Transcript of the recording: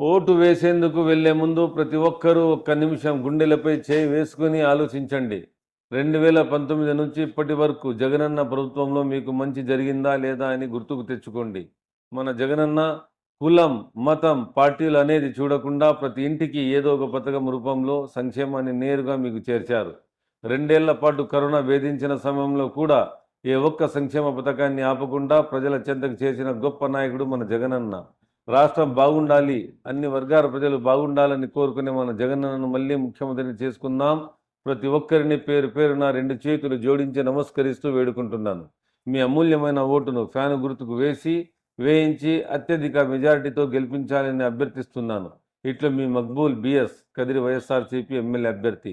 Vote వేసేందుకు వెళ్ళే ముందు ప్రతి ఒక్కరూ ఒక్క నిమిషం గుండెలపై చేయి వేసుకుని ఆలోచించండి. రెండు వేల పంతొమ్మిది నుంచి ఇప్పటి వరకు జగనన్న ప్రభుత్వంలో మీకు మంచి జరిగిందా లేదా అని గుర్తుకు తెచ్చుకోండి. మన జగనన్న కులం మతం పార్టీలు అనేది చూడకుండా ప్రతి ఇంటికి ఏదో ఒక పథకం రూపంలో సంక్షేమాన్ని నేరుగా మీకు చేర్చారు. రెండేళ్ళ పాటు కరోనా వేధించిన సమయంలో కూడా ఏ ఒక్క సంక్షేమ పథకాన్ని ఆపకుండా ప్రజల చెంతకు చేసిన గొప్ప నాయకుడు మన జగనన్న. రాష్ట్రం బాగుండాలి అన్ని వర్గాల ప్రజలు బాగుండాలని కోరుకునే మన జగన్నను మళ్ళీ ముఖ్యమంత్రిని చేసుకుందాం. ప్రతి ఒక్కరిని పేరు పేరున రెండు చేతులు జోడించి నమస్కరిస్తూ వేడుకుంటున్నాను. మీ అమూల్యమైన ఓటును ఫ్యాను గుర్తుకు వేసి వేయించి అత్యధిక మెజారిటీతో గెలిపించాలని అభ్యర్థిస్తున్నాను. ఇట్లు మీ మక్బూల్ బిఎస్ కదిరి వైఎస్ఆర్సీపీ ఎమ్మెల్యే అభ్యర్థి.